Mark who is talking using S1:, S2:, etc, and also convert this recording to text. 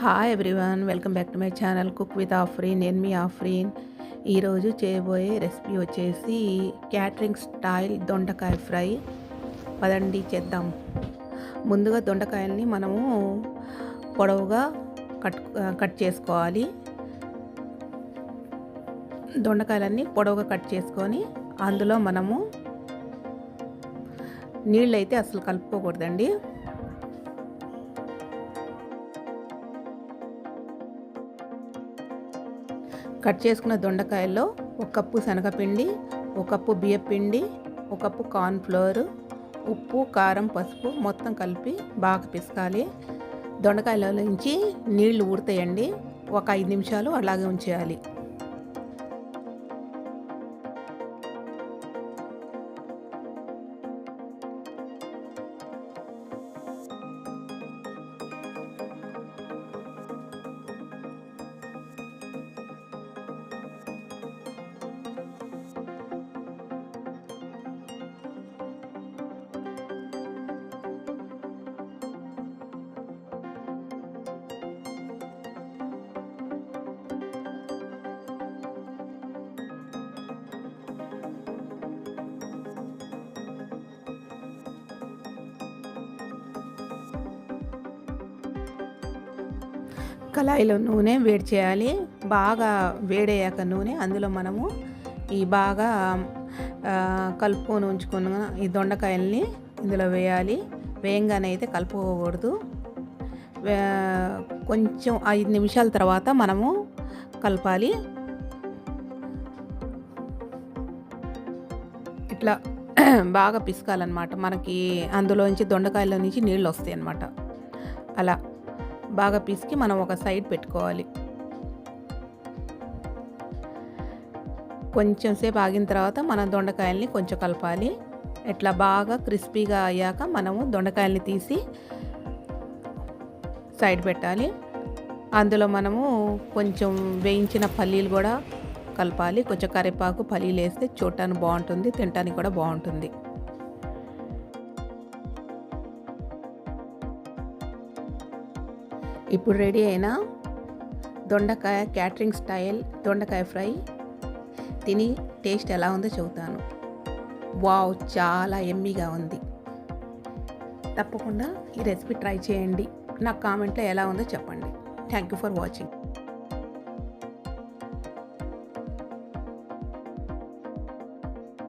S1: Hi everyone welcome back to my channel cook with Afreen నేను మీ ఆఫ్రీన్ ఈరోజు చేయబోయే రెసిపీ వచ్చేసి క్యాటరింగ్ స్టైల్ దొండకాయ ఫ్రై. పదండి చేద్దాం. ముందుగా దొండకాయల్ని మనము పొడవుగా కట్ కట్ చేసుకోవాలి. దొండకాయలన్నీ పొడవుగా కట్ చేసుకొని అందులో మనము నీళ్ళు అయితే అసలు కలుపుకోకూడదండి. కట్ చేసుకున్న దొండకాయల్లో ఒక కప్పు శనగపిండి ఒక కప్పు బియ్యపిండి ఒక కప్పు కార్న్ఫ్లోర్ ఉప్పు కారం పసుపు మొత్తం కలిపి బాగా పిసకాలి. దొండకాయల నుంచి నీళ్ళు ఊడతాయండి ఒక ఐదు నిమిషాలు అలాగే ఉంచేయాలి. కళాయిలో నూనె వేడి చేయాలి. బాగా వేడయ్యాక నూనె అందులో మనము ఈ బాగా కలుపుకొని ఉంచుకున్న ఈ దొండకాయల్ని ఇందులో వేయాలి. వేయంగానే అయితే కలుపుకోకూడదు. కొంచెం ఐదు నిమిషాల తర్వాత మనము కలపాలి. ఇట్లా బాగా పిసకాలన్నమాట. మనకి అందులోంచి దొండకాయల నుంచి నీళ్ళు వస్తాయి అన్నమాట అలా. బాగా పిసికి మనం ఒక సైడ్ పెట్టుకోవాలి. కొంచెం సేపు ఆగిన తర్వాత మనం దొండకాయల్ని కొంచెం కలపాలి. ఇట్లా బాగా క్రిస్పీగా అయ్యాక మనము దొండకాయల్ని తీసి సైడ్ పెట్టాలి. అందులో మనము కొంచెం వేయించిన పల్లీలు కూడా కలపాలి. కొంచెం కరివేపాకు పల్లీలు వేస్తే చూడటానికి బాగుంటుంది తినటానికి కూడా బాగుంటుంది. ఇప్పుడు రెడీ అయిన దొండకాయ క్యాటరింగ్ స్టైల్ దొండకాయ ఫ్రై తిని టేస్ట్ ఎలా ఉందో చెబుతాను. వావ్ చాలా ఎమ్మీగా ఉంది. తప్పకుండా ఈ రెసిపీ ట్రై చేయండి. నాకు కామెంట్లో ఎలా ఉందో చెప్పండి. Thank you for watching.